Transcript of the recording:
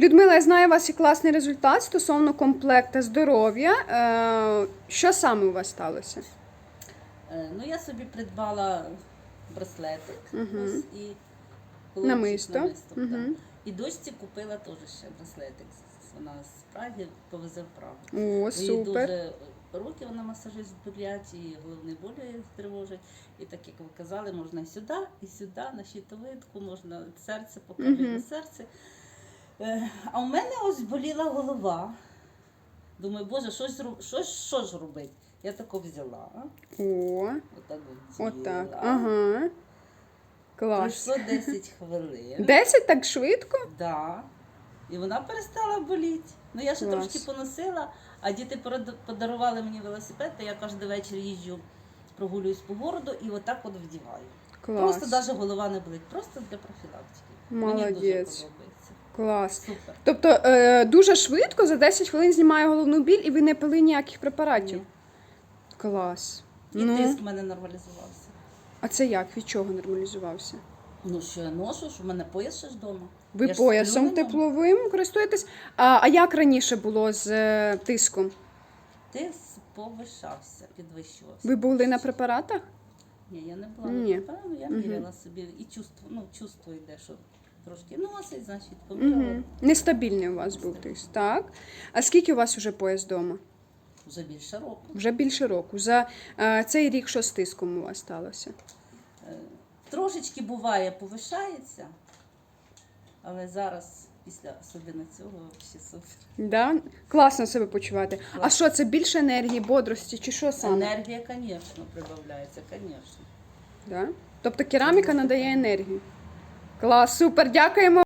Людмила, я знаю, у вас є класний результат стосовно комплекту здоров'я. Е, що саме у вас сталося? Е, Ну, я собі придбала браслетик Мгм. ось, і Намисто. намисто, так. Мгм. І дочці купила теж ще браслетик. Вона з Праги повезе в Прагу. О, супер. дуже руки вона масажист болять, і головні болі тривожать. І так як ви казали, можна і сюди, і сюди, на щитовидку, можна серце покрити Мгм. на серце. Е, А у мене ось боліла голова. Думаю, боже, щось, щось, що ж робити? Я тако взяла. О, Отак от отак. Ага. Клас. Пройшло 10 хвилин. Десять так швидко? Да. І вона перестала боліти. Ну я ще Клас. трошки поносила, а діти порад- подарували мені велосипед, то я кожен вечір їжджу, прогулююсь по городу і отак от вдіваю. Клас. Просто навіть голова не болить, просто для профілактики. Мені дуже Молодець. подобається. Клас. Супер. Тобто е, дуже швидко за 10 хвилин знімає головну біль і ви не пили ніяких препаратів. Ні. Клас. І Ну, тиск в мене нормалізувався. а це як? Від чого нормалізувався? Ну що я ношу, що в мене пояс ще ж вдома. Ви Я поясом тепловим користуєтесь? А, а як раніше було з е, тиском? Тиск повишався, підвищувався. Ви були на препаратах? Ні, я не була Ні. на препараті, я міряла собі і чувство, ну, чувство йде, що трошки носить, значить, поміряла. Угу. Нестабільний у вас був тиск, так? А скільки у вас вже пояс вдома? Вже більше року. Вже більше року. За е, цей рік що з тиском у вас сталося? Е, Трошечки буває, повишається, але зараз, після особливо цього, ще супер. Да? Класно себе почувати. А що це більше енергії, бодрості чи що саме? Енергія, звісно, прибавляється, звісно. Да? Тобто кераміка надає енергію. Клас, супер, дякуємо.